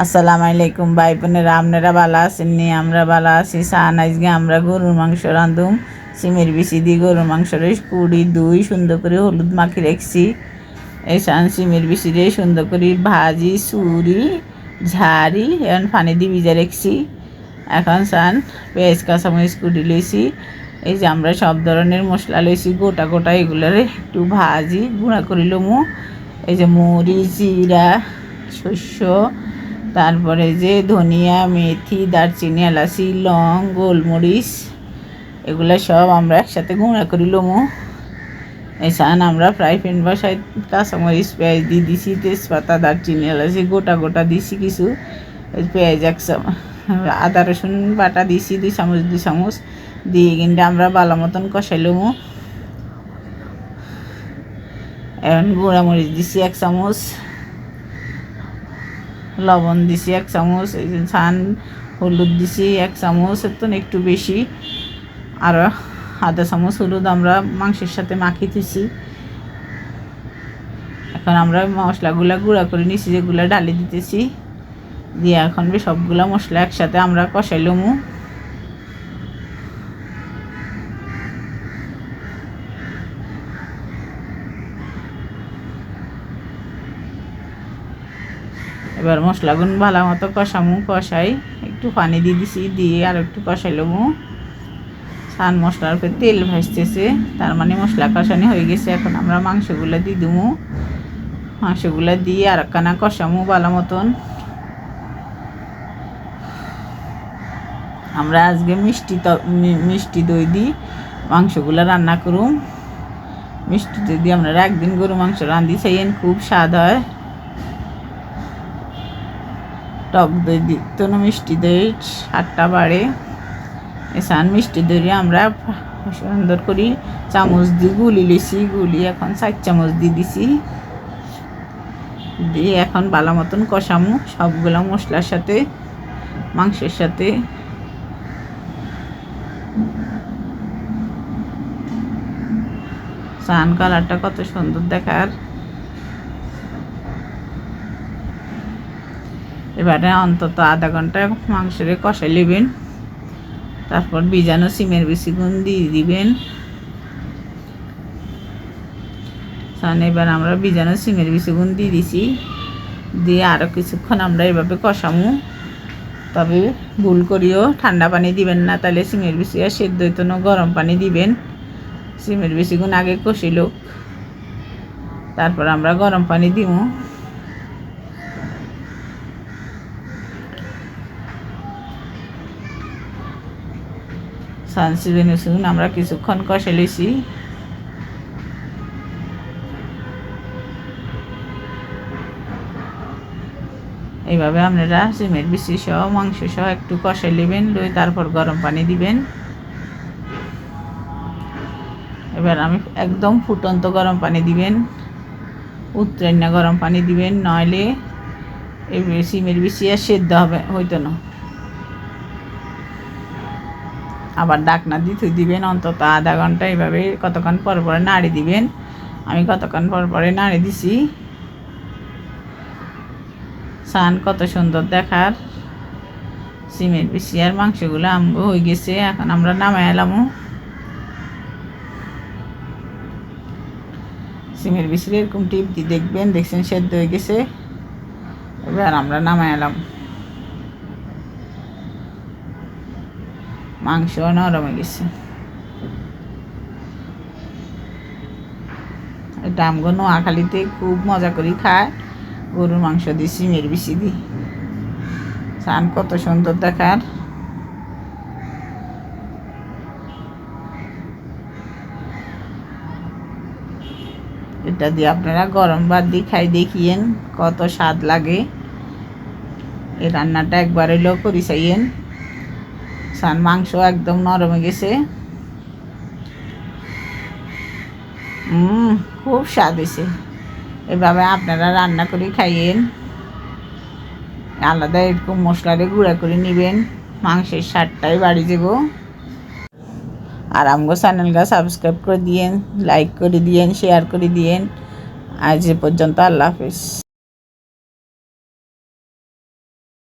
আসসালামু আলাইকুম, ভাই বোনেরা, আপনারা ভালো আছেন নি? আমরা ভালো আছি। সান, আজকে আমরা গরুর মাংস রাঁধুম। সিমের বিচি দিয়ে গরুর মাংসের কুড়ি, দুই, সুন্দর করে হলুদ মাখি রাখছি। এই সান, সিমের বিচি দিয়ে সুন্দর করে ভাজি সুরি ঝাড়ি এখন পানি দিয়ে ভিজে রাখছি। এখন সান, পেঁয়াজ, কাঁচামরিচ কুড়ি লইছি। এই যে আমরা সব ধরনের মশলা লইছি, গোটা গোটা এগুলোর একটু ভাজি, গুঁড়া করে লমু। এই যে মুড়ি, জিরা, শস্য তারপরে যে ধনিয়া, মেথি, দারচিনি, এলাচি, লং, গোলমরিচ, এগুলো সব আমরা একসাথে গুঁড়া করি, লমু। এসান আমরা ফ্রাই প্যান বসাই, কাঁচামরিচ, পেঁয়াজ দিয়ে দিছি, তেজপাতা, দারচিনি, এলাচি, গোটা গোটা দিছি কিছু। পেঁয়াজ এক আদা, রসুন বাটা দিছি, দুই চামচ দুই চামচ। দিয়ে কিন্তু আমরা ভালো মতন কষাই লমু। এখন গুঁড়া মরিচ দিছি এক চামচ। লবণ দিছি এক চামচ ছান হলুদ দিছি এক চামচ তো একটু বেশি। আর আধা চামচ হলুদ আমরা মাংসের সাথে মাখি দিছি। এখন আমরা মশলাগুলা গুঁড়া করে নিছি, যেগুলো ঢালি দিতেছি। দিয়ে এখন সবগুলা মশলা একসাথে আমরা কষাইলমু এবার মশলাগুলো ভালো মতো কষামু, কষাই একটু পানি দিয়ে দিছি, দিয়ে আর একটু কষাই কষাইলমু সান মশলার উপরে তেল ভাসতেছে, তার মানে মশলা কষানি হয়ে গেছে। এখন আমরা মাংসগুলো দিয়ে দেবো মাংসগুলো দিয়ে আর একখানা কষামু ভালো মতন। আমরা আজকে মিষ্টি মিষ্টি দই দিই মাংসগুলো রান্না করুম। মিষ্টি দই দিয়ে আমরা একদিন গরু মাংস রান্ধি সেইন খুব স্বাদ হয়। টক দই দিত না মিষ্টি দই সাতটা বাড়ে। এসান মিষ্টি দই আমরা সুন্দর করি। চামচ দিয়ে গুলি লিছি, গুলি এখন চার চামচ দিয়ে দিছি। দিয়ে এখন ভালো মতন কষামু সবগুলো মশলার সাথে, মাংসের সাথে। সান কালারটা কত সুন্দর দেখার। এবারে অন্তত আধা ঘণ্টা মাংসরে কষাই নেবেন। তারপর বীজাণু সিমের বেশি গুণ দিয়ে দিবেন। এবার আমরা বীজাণু সিমের বেশি গুণ দিয়ে দিছি। দিয়ে আরও কিছুক্ষণ আমরা এভাবে কষামু। তবে ভুল করিও ঠান্ডা পানি দিবেন না, তাহলে সিমের বেশি আর সেদ্ধ হইতো না, গরম পানি দিবেন। সিমের বেশি গুণ আগে কষিল তারপর আমরা গরম পানি দিব সানসিবেন শুন আমরা কিছুক্ষণ কষে লইছি এইভাবে আপনারা সিমের বেশি সহ, মাংস সহ একটু কষাই নেবেন লই তারপর গরম পানি দিবেন। এবার আমি একদম ফুটন্ত গরম পানি দিবেন। উত্তরান্য গরম পানি দিবেন, নইলে এই সিমের বেশি আর সেদ্ধ হবে, হইতো না। আবার ডাকনা থুই দিবেন, অন্তত আধা ঘণ্টা এইভাবে কতক্ষণ পর পরে নাড়ি দিবেন। আমি কতক্ষণ পর পরে নাড়ি দিছি। সান কত সুন্দর দেখার। সিমের বেশি আর মাংসগুলো আমগো হয়ে গেছে, এখন আমরা নামাই এলামও সিমের বিচির এরকম টিপ দিয়ে দেখবেন, দেখছেন সেদ্ধ হয়ে গেছে। এবার আমরা নামাই এলাম। মাংস নরম হয়ে গেছে। এটা আমগো নোয়াখালীতে খুব মজা করি খায়। গরুর মাংস দিয়ে সিমের বিচি দিই সান কত সুন্দর দেখার। এটা দিয়ে আপনারা গরম ভাত দিয়ে খাই দেখিয়েন, কত স্বাদ লাগে। এই রান্নাটা একবার হইলেও করি চাইয়েন। সান মাংস একদম নরমে গেছে। হুম খুব স্বাদ হয়েছে। এভাবে আপনারা রান্না করে খাইয়েন। আলাদা এরকম মশলারে গুঁড়া করে নেবেন। মাংসের স্বাদটাই বাড়ি যাব। আর আমগো চ্যানেলটা সাবস্ক্রাইব করে দিয়েন, লাইক করে দিয়েন, শেয়ার করে দিয়েন। আজ পর্যন্ত আল্লাহ হাফিজ।